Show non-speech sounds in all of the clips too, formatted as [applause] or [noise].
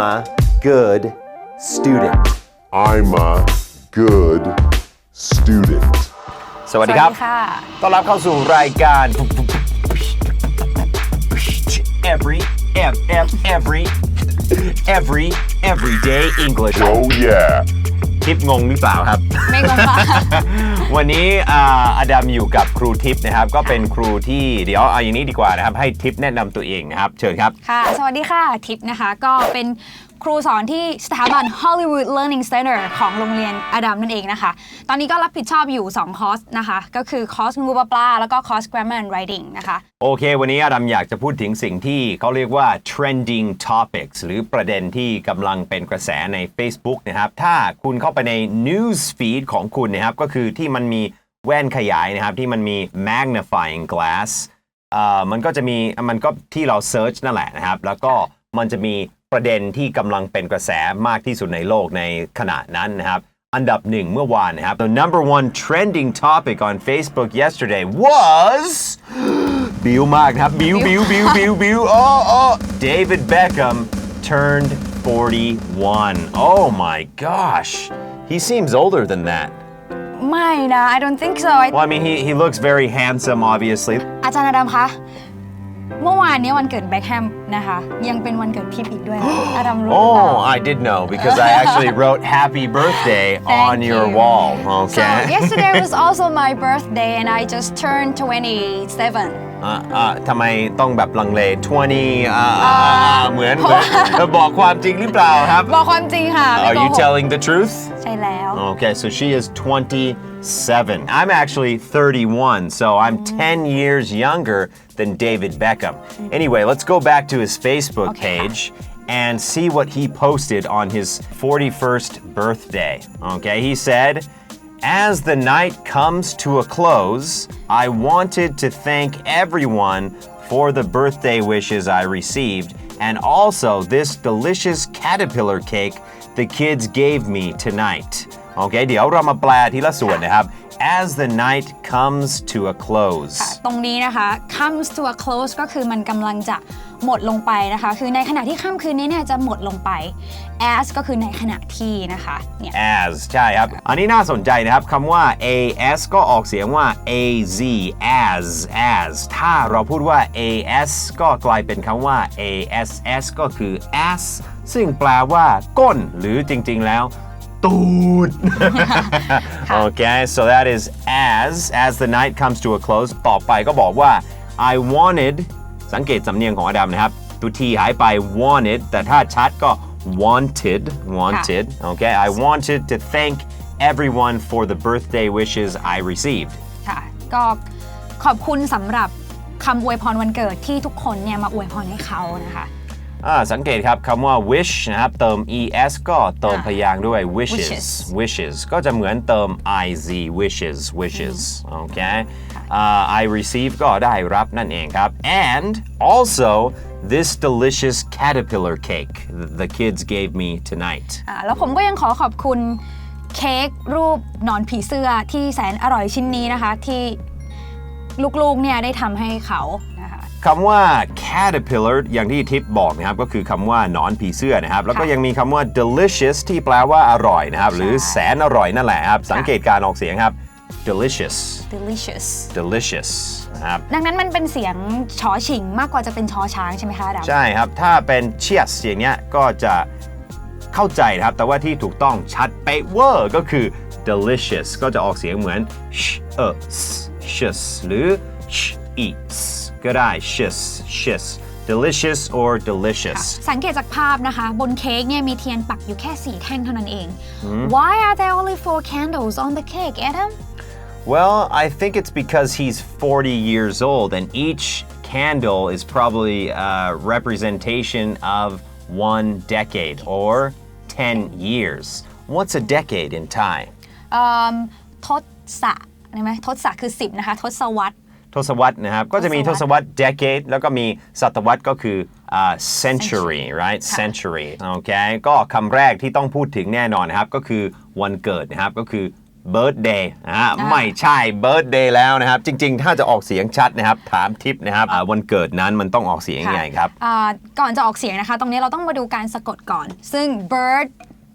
a good student I'm a good student. สวัสดีครับ สวัสดีค่ะ ต้อนรับเข้าสู่รายการ every every every every everyday English Oh yeah. ทิปงงหรือเปล่าครับ ไม่งงค่ะ [laughs] วันนี้อ่าอดัมอยู่กับครูทิปนะครับ ก็เป็นครูที่เดี๋ยวเอาอย่างนี้ดีกว่านะครับ ให้ทิปแนะนำตัวเองนะครับ เชิญครับ ค่ะ สวัสดีค่ะทิพย์นะคะ ก็เป็นครูสอนที่สถาบัน Hollywood Learning Center ของโรงเรียนอดัมนั่นเองนะคะ ตอนนี้ก็รับผิดชอบอยู่ 2 คอร์สนะคะ ก็คือคอร์สงูปลาปลาแล้วก็คอร์ส grammar and writing นะคะ โอเค วันนี้อดัมอยากจะพูดถึงสิ่งที่เขาเรียกว่า trending topics หรือประเด็นที่กำลังเป็นกระแสใน Facebook นะครับ ถ้าคุณเข้าไปใน news feed ของคุณนะครับ ก็คือที่มันมีแว่นขยายนะครับ ที่มันมี magnifying glass เอ่อมันก็จะมีมันก็ที่เรา search นั่นแหละนะครับ แล้วก็มันจะมีประเด็นที่กำลังเป็นกระแสมากที่สุดในโลกในขณะนั้นนะครับ อันดับหนึ่งเมื่อวานนะครับ the number one trending topic on Facebook yesterday was บิวมากนะครับบิวบิวบิวบิวบิวโอ้โอ้ David Beckham turned 41 oh my gosh he seems older than that ไม่นะ I don't think so I- well I mean he he looks very handsome obviously อาจารย์อดัมคะ เมื่อวานเนี้วันเกิดแบ็คแฮมนะคะ ยังเป็นวันเกิดทิพย์อีกด้วยนะ อดัมรู้หรือเปล่า oh [gasps] I did know because I actually [laughs] wrote happy birthday Thank on your you. wall So okay [laughs] yesterday was also my birthday and I just turned 27 อ่าอ่าทำไมต้องแบบลังเล 20อ่าอ่าอ่าเหมือนเหมือนเธอบอกความจริงหรือเปล่าครับ บอกความจริงค่ะไม่ Are โก you หก telling the truth? ใช่แล้ว Okay, so she is 27. I'm actually 31, so I'm 10 years younger than David Beckham. Anyway, let's go back to his Facebook Okay. page and see what he posted on his 41st birthday. Okay, he said, as the night comes to a close, I wanted to thank everyone for the birthday wishes I received and also this delicious caterpillar cake the kids gave me tonight. โอเค เดี๋ยวเรามาแปลทีละส่วนนะครับ As the night comes to a close ตรงนี้นะคะ comes to a close ก็คือมันกำลังจะหมดลงไปนะคะ คือในขณะที่ค่ำคืนนี้เนี่ยจะหมดลงไป as ก็คือในขณะที่นะคะเนี่ย as ใช่ครับ อันนี้น่าสนใจนะครับคำว่า as ก็ออกเสียงว่า az as as ถ้าเราพูดว่า as ก็กลายเป็นคำว่า ass ก็คือ as ซึ่งแปลว่าก้นหรือจริง ๆ แล้ว ตูด [laughs] [laughs] okay so that is as as the night comes to a close ต่อไปก็บอกว่า I wanted สังเกตสำเนียงของอดัมนะครับ ตัวทีหายไป wanted แต่ถ้าชัดก็ wanted wanted okay I wanted to thank everyone for the birthday wishes I received ค่ะ ก็ขอบคุณสำหรับคำอวยพรวันเกิดที่ทุกคนเนี่ยมาอวยพรให้เขานะคะ อ่าสังเกตครับคำว่า wish นะครับเติม es ก็เติมพยางค์ด้วย wishes Wishes wishes ก็จะเหมือนเติม iz wishes wishes โอเคอ่า I receive ก็ได้รับนั่นเองครับ and also this delicious caterpillar cake the kids gave me tonight อ่าแล้วผมก็ยังขอขอบคุณเค้กรูปหนอนผีเสื้อที่แสนอร่อยชิ้นนี้นะคะที่ลูกๆเนี่ยได้ทำให้เขานะคะ คำว่า caterpillar อย่างที่ทิปบอกนะครับก็คือคำว่าหนอนผีเสื้อนะครับ แล้วก็ยังมีคำว่า delicious ที่แปลว่าอร่อยนะครับ หรือแสนอร่อยนั่นแหละครับ สังเกตการออกเสียงครับ delicious delicious delicious นะครับ ดังนั้นมันเป็นเสียงชอชิงมากกว่าจะเป็นชอช้างใช่ไหมคะดาวใช่ครับ ถ้าเป็น cheers อย่างเงี้ยก็จะเข้าใจนะครับ แต่ว่าที่ถูกต้องชัดเป๊ะเวอร์ก็คือ delicious ก็จะออกเสียงเหมือน sh uh s shus หรือ sh eats ก็ได้ shus shus delicious or delicious สังเกตจากภาพนะคะ บนเค้กเนี่ยมีเทียนปักอยู่แค่สี่แท่งเท่านั้นเอง Why are there only four candles on the cake Adam Well, I think it's because he's 40 years old, and each candle is probably a representation of one decade or 10 years. What's a decade in Thai? เอิ่มทศะใช่ไหมทศะคือ 10 นะคะ ทศวรรษ ทศวรรษนะครับ ก็จะมีทศวรรษ decade แล้วก็มีศตวรรษก็คืออ่า century right century โอเค ก็คำแรกที่ต้องพูดถึงแน่นอนนะครับ ก็คือวันเกิดนะครับ ก็คือ birthday อ่าไม่ใช่ birthday แล้วนะครับ จริงๆ ถ้าจะออกเสียงชัดนะครับ ถามทิปนะครับอ่าวันเกิดนั้นมันต้องออกเสียงยังไงครับ อ่าก่อนจะออกเสียงนะคะ ตรงนี้เราต้องมาดูการสะกดก่อน ซึ่ง bird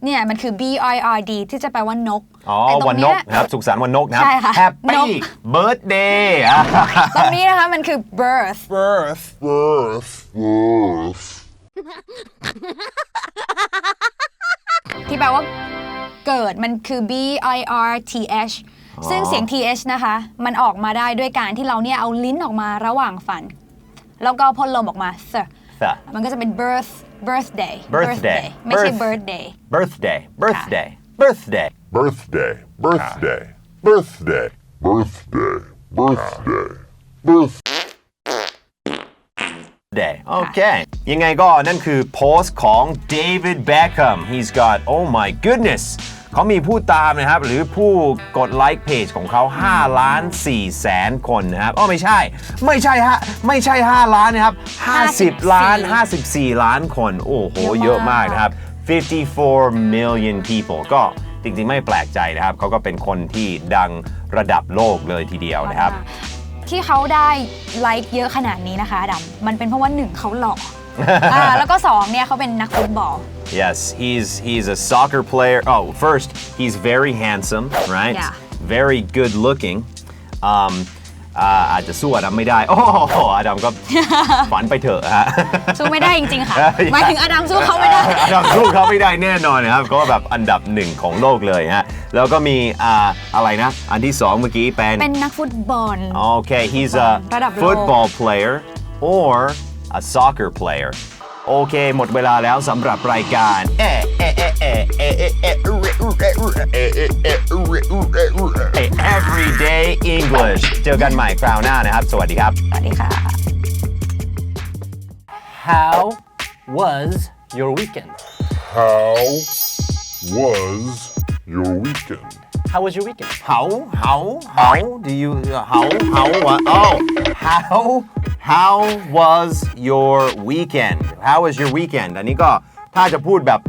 เนี่ยมันคือ b i r d ที่จะแปลว่านกอ๋อแต่ตรงวันนเนี้กยนะครับสุขสันต์วันนกนะครับใช่ค่ะ Happy นก birthday อะตรงนี้นะคะมันคือ birth Birth. Birth. Birth. ที่แปลว่าเกิดมันคือ b i r t h ซึ่งเสียง th นะคะ มันออกมาได้ด้วยการที่เราเนี่ยเอาลิ้นออกมาระหว่างฟัน แล้วก็พ่นลมออกมา th มันก็จะเป็น birth birthday Birthday ไม่ใช่ Birth birthday birthday birthday birthday Birthday. Birthday. Birthday. Birthday. Birthday. Birthday. day โอเค ยังไงก็นั่นคือโพสต์ของ David Beckham he's got oh my goodness เขามีผู้ตามนะครับ หรือผู้กดไลค์เพจของเขา5ล้าน4แสนคนนะครับอ๋อไม่ใช่ ไม่ใช่ฮะไม่ใช่ 5 ล้านนะครับ 50 ล้าน 54 ล้านคน โอ้โห เยเยอะมามอะากกนะครับ 54 million people ก็จริงๆ ไม่แปลกใจนะครับ เขาก็เป็นคนที่ดังระดับโลกเลยทีเดียวนะครับ ที่เขาได้ไลค์เยอะขนาดนี้นะคะดำมันเป็นเพราะว่าหนึ่งเขาหล่อ อ่าแล้วก็สองเนี่ยเขาเป็นนักฟุตบอล Yes, he's he's a soccer player. Oh, first, he's very handsome, right? Yeah. Very good looking. Um, อ่าอาจจะสู้อดัมไม่ได้ โอ้โหอดัมก็ ฝันไปเถอะฮะ สู้ไม่ได้จริงๆค่ะ เอ้ย หมายถึงอดัมสู้เขาไม่ได้ อดัมสู้เขาไม่ได้แน่นอนนะครับก็แบบอันดับหนึ่งของโลกเลยฮะ แล้วก็มีอ่าอะไรนะ อันที่สองเมื่อกี้เป็น เป็นนักฟุตบอล Okay, he's a ระดับโลก football player or a soccer player. โอเค Everyday English How was your weekend How was your weekend How was your weekend How how how do you how how oh how how was your weekend how was your weekend อันนี้ก็ถ้าจะพูดแบบ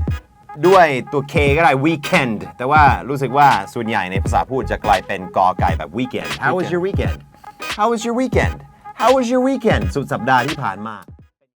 ด้วยตัว K ก็ได้ weekend แต่ว่ารู้สึกว่าส่วนใหญ่ในภาษาพูดจะกลายเป็นกอไก่แบบ weekend how was your weekend how was your weekend how was your weekend สุดสัปดาห์ที่ผ่านมา